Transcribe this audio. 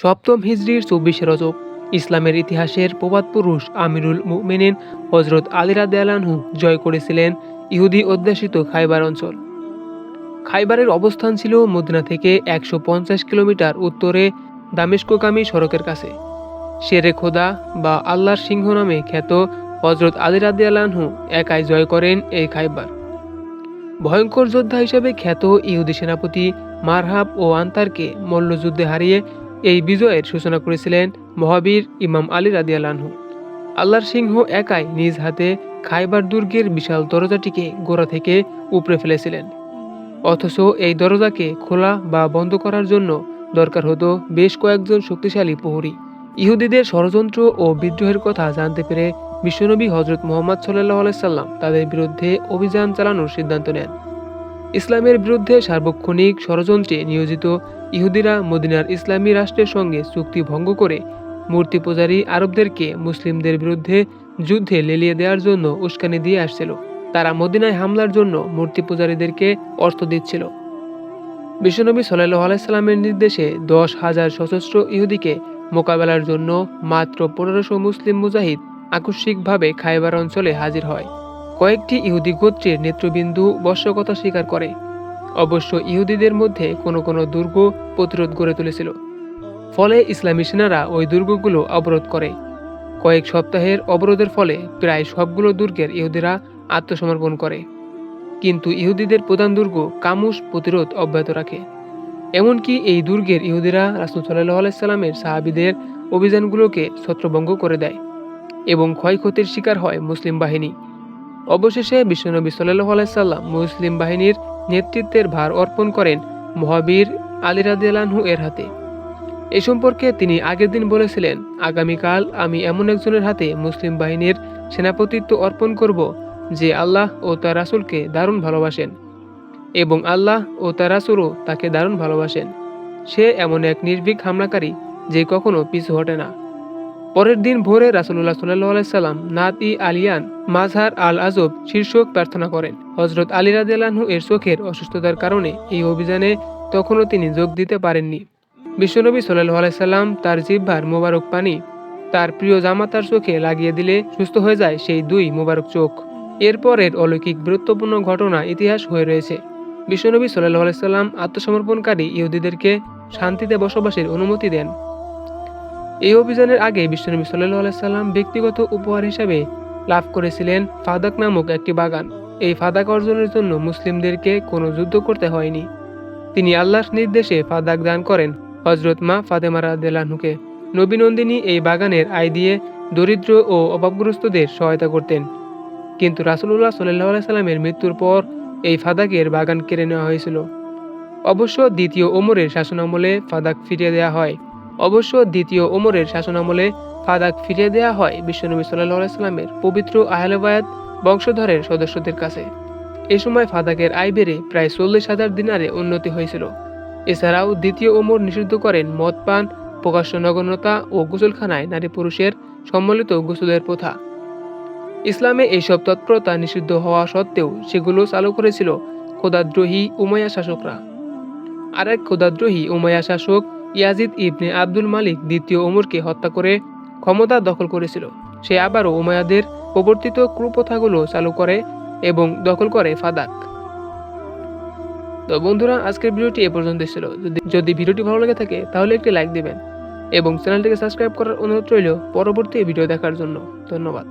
সপ্তম হিজরির চব্বিশে রজব, ইসলামের ইতিহাসের প্রবাদ পুরুষ আমিরুল মুমিনিন হজরত আলী রাদিয়ালানহু জয় করেছিলেন ইহুদি অধ্যাসিত খাইবার অঞ্চল। খাইবারের অবস্থান ছিল মদিনা থেকে একশো পঞ্চাশ কিলোমিটার উত্তরে দামেস্কগামী সড়কের কাছে। শেরে খোদা বা আল্লাহর সিংহ নামে খ্যাত হজরত আলী রাদিয়ালানহু একাই জয় করেন এই খাইবার। ভয়ঙ্কর যোদ্ধা হিসেবে খ্যাত ইহুদি সেনাপতি মারহাব ও আন্তারকে মল্লযুদ্ধে হারিয়ে এই বিজয়ের সূচনা করেছিলেন মহাবীর ইমাম আলী রাদিয়ালানহু আল্লাহর সিংহ একাই নিজ হাতে খাইবার দুর্গের বিশাল দরজাটিকে গোড়া থেকে উপড়ে ফেলেছিলেন। অথচ এই দরজাকে খোলা বা বন্ধ করার জন্য দরকার হতো বেশ কয়েকজন শক্তিশালী প্রহরী। ইহুদিদের ষড়যন্ত্র ও বিদ্রোহের কথা জানতে পেরে বিশ্বনবী হজরত মোহাম্মদ সাল্লাহ আলাইসাল্লাম তাদের বিরুদ্ধে অভিযান চালানোর সিদ্ধান্ত নেন। ইসলামের বিরুদ্ধে সার্বক্ষণিক ষড়যন্ত্রে নিয়োজিত ইহুদিরা মদিনার ইসলামী রাষ্ট্রের সঙ্গে চুক্তি ভঙ্গ করে মূর্তি পূজারী আরবদেরকে মুসলিমদের বিরুদ্ধে যুদ্ধে লেলিয়ে দেওয়ার জন্য উস্কানি দিয়ে আসছিল। তারা মদিনায় হামলার জন্য মূর্তি পূজারীদেরকে অর্থ দিচ্ছিল। বিশ্বনবী সাল্লাহ আলাইসাল্লামের নির্দেশে দশ হাজার সশস্ত্র ইহুদিকে মোকাবেলার জন্য মাত্র পনেরোশো মুসলিম মুজাহিদ আকস্মিকভাবে খাইবার অঞ্চলে হাজির হয়। কয়েকটি ইহুদি গোত্রের নেতৃবৃন্দু বর্ষকতা স্বীকার করে। অবশ্য ইহুদিদের মধ্যে কোনো কোনো দুর্গ প্রতিরোধ গড়ে তুলেছিল। ফলে ইসলামী সেনারা ওই দুর্গগুলো অবরোধ করে। কয়েক সপ্তাহের অবরোধের ফলে প্রায় সবগুলো দুর্গের ইহুদিরা আত্মসমর্পণ করে। কিন্তু ইহুদিদের প্রধান দুর্গ কামুস প্রতিরোধ অব্যাহত রাখে। এমনকি এই দুর্গের ইহুদিরা রাসুল সাল্লাহ আলাইসাল্লামের সাহাবিদের অভিযানগুলোকে ছত্রভঙ্গ করে দেয় এবং ক্ষয়ক্ষতির শিকার হয় মুসলিম বাহিনী। অবশেষে বিশ্বনবী সাল্লাহ আলাইসাল্লাম মুসলিম বাহিনীর নেতৃত্বের ভার অর্পণ করেন মহাবীর আলী এর হাতে। এ সম্পর্কে তিনি আগের দিন বলেছিলেন, আগামীকাল আমি এমন একজনের হাতে মুসলিম বাহিনীর সেনাপতিত্ব অর্পণ করব যে আল্লাহ ও তার রাসুলকে দারুণ ভালোবাসেন এবং আল্লাহ ও তার রাসুলও তাকে দারুণ ভালোবাসেন। সে এমন এক নির্ভীক হামলাকারী যে কখনো পিছু হটে না। পরের দিন ভোরে রাসুল্লাহ সাল্লাহ আলাইসাল্লাম নাত আলিয়ান মাজহার আল আজব শীর্ষক প্রার্থনা করেন। হজরত আলী রাদিয়ালাহু এর চোখের অসুস্থতার কারণে এই অভিযানে তখনও তিনি যোগ দিতে পারেননি। বিশ্বনবী সাল্লাহ আলাইসাল্লাম তার জিহ্বার মোবারক পানি তার প্রিয় জামাতার চোখে লাগিয়ে দিলে সুস্থ হয়ে যায় সেই দুই মোবারক চোখ। এরপরের অলৌকিক গুরুত্বপূর্ণ ঘটনা ইতিহাস হয়ে রয়েছে। বিশ্বনবী সাল্লাহ আলাইসাল্লাম আত্মসমর্পণকারী ইহুদিদেরকে শান্তিতে বসবাসের অনুমতি দেন। এই অভিযানের আগে বিশ্বনবী সাল্লাহ আলাইসাল্লাম ব্যক্তিগত উপহার হিসাবে লাভ করেছিলেন ফাদাক নামক একটি বাগান। এই ফাদাক অর্জনের জন্য মুসলিমদেরকে কোনো যুদ্ধ করতে হয়নি। তিনি আল্লাহর নির্দেশে ফাদাক দান করেন হজরত মা ফাতেমা রাদেলানহুকে নবীনন্দিনী এই বাগানের আয় দিয়ে দরিদ্র ও অভাবগ্রস্তদের সহায়তা করতেন। কিন্তু রাসুলুল্লাহ সাল্লাহ সাল্লামের মৃত্যুর পর এই ফাদাকের বাগান কেড়ে নেওয়া হয়েছিল। অবশ্য দ্বিতীয় ওমরের শাসনামলে ফাদাক ফিরিয়ে দেওয়া হয়। অবশ্য দ্বিতীয় ওমরের শাসনামলে ফাদাক ফিরিয়ে দেওয়া হয় বিশ্বনবী সাল্লাহ পবিত্র আহলেবায়াত বংশধরের সদস্যদের কাছে। এ সময় ফাদাকের আয় বেড়ে প্রায় চল্লিশ হাজার দিনারে উন্নতি হয়েছিল। এছাড়াও দ্বিতীয় ওমর নিষিদ্ধ করেন মদ পান, প্রকাশ্য নগণ্যতা ও গোসলখানায় নারী পুরুষের সম্মিলিত গোসলের প্রথা। ইসলামে এইসব তৎপরতা নিষিদ্ধ হওয়া সত্ত্বেও সেগুলো চালু করেছিল খোদাদ্রোহী উমায়া শাসকরা। আরেক খোদাদ্রোহী উমায়া শাসক ইয়াজিদ ইবনে আব্দুল মালিক দ্বিতীয় ওমরকে হত্যা করে ক্ষমতা দখল করেছিল। সে আবারও উমায়াদের প্রবর্তিত কুপ্রথাগুলো চালু করে এবং দখল করে ফাদাক। তো বন্ধুরা, আজকের ভিডিওটি এ পর্যন্ত ছিল। যদি যদি ভিডিওটি ভালো লেগে থাকে, তাহলে একটি লাইক দিবেন এবং চ্যানেলটিকে সাবস্ক্রাইব করার অনুরোধ রইল পরবর্তী ভিডিও দেখার জন্য। ধন্যবাদ।